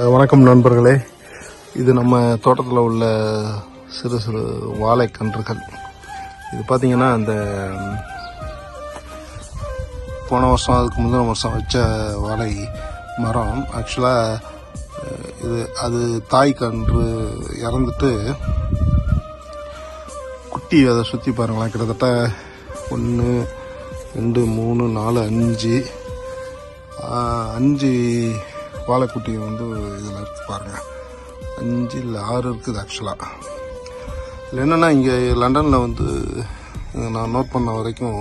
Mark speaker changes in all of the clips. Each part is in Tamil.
Speaker 1: வணக்கம் நண்பர்களே. இது நம்ம தோட்டத்தில் உள்ள சிறு சிறு வாழை கன்றுகள். இது பார்த்தீங்கன்னா அந்த போன வருஷம் அதுக்கு முந்தின வருஷம் வச்ச வாழை மரம். ஆக்சுவலாக இது அது தாய் கன்று இறந்துட்டு குட்டி அதை சுற்றி பாருங்களேன். கிட்டத்தட்ட ஒன்று ரெண்டு மூணு நாலு அஞ்சு அஞ்சு வாழைக்குட்டி வந்து இதில் இருக்கு பாருங்கள் அஞ்சு இல்லை ஆறு இருக்குது ஆக்சுவலாக இதில் என்னென்னா இங்கே லண்டனில் வந்து நான் நோட் பண்ண வரைக்கும்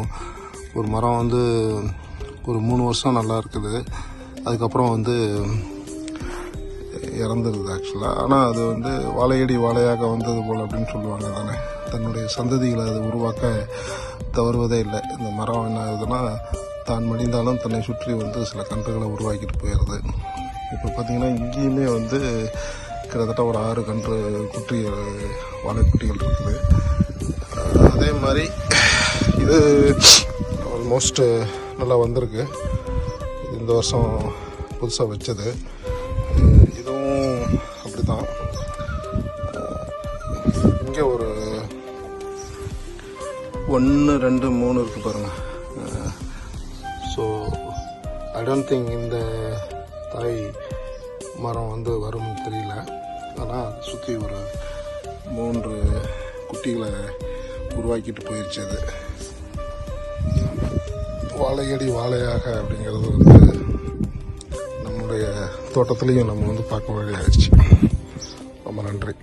Speaker 1: ஒரு மரம் வந்து ஒரு மூணு வருஷம் நல்லா இருக்குது. அதுக்கப்புறம் வந்து இறந்துருது ஆக்சுவலாக ஆனால் அது வந்து வாழையடி வாழையாக வந்தது போல் அப்படின்னு சொல்லுவாங்க தானே. தன்னுடைய சந்ததிகளை அது உருவாக்க தவறுவதே இல்லை. இந்த மரம் என்ன ஆகுதுன்னா தான் மடிந்தாலும் தன்னை சுற்றி வந்து சில கன்றுகளை உருவாக்கிட்டு போயிடுது. இப்போ பார்த்தீங்கன்னா இங்கேயுமே வந்து கிட்டத்தட்ட ஒரு ஆறு கன்று குட்டி வாழைக்குட்டிகள் இருக்குது. அதே மாதிரி இது ஆல்மோஸ்ட் நல்லா வந்திருக்கு. இந்த வருஷம் புதுசாக வச்சது. இதுவும் அப்படி தான் இங்கே ஒரு ஒன்று ரெண்டு மூணு இருக்குது பாருங்கள் ஸோ ஐ டோன்ட் திங்க் இந்த மரம் வந்து வரும்னு தெரியல. ஆனால் சுற்றி ஒரு மூன்று குட்டிகளை உருவாக்கிட்டு போயிடுச்சு அது. வாழையடி வாழையாக அப்படிங்கிறது வந்து நம்முடைய தோட்டத்துலேயும் நம்ம வந்து பார்க்க வழியாகிடுச்சு ரொம்ப நன்றி.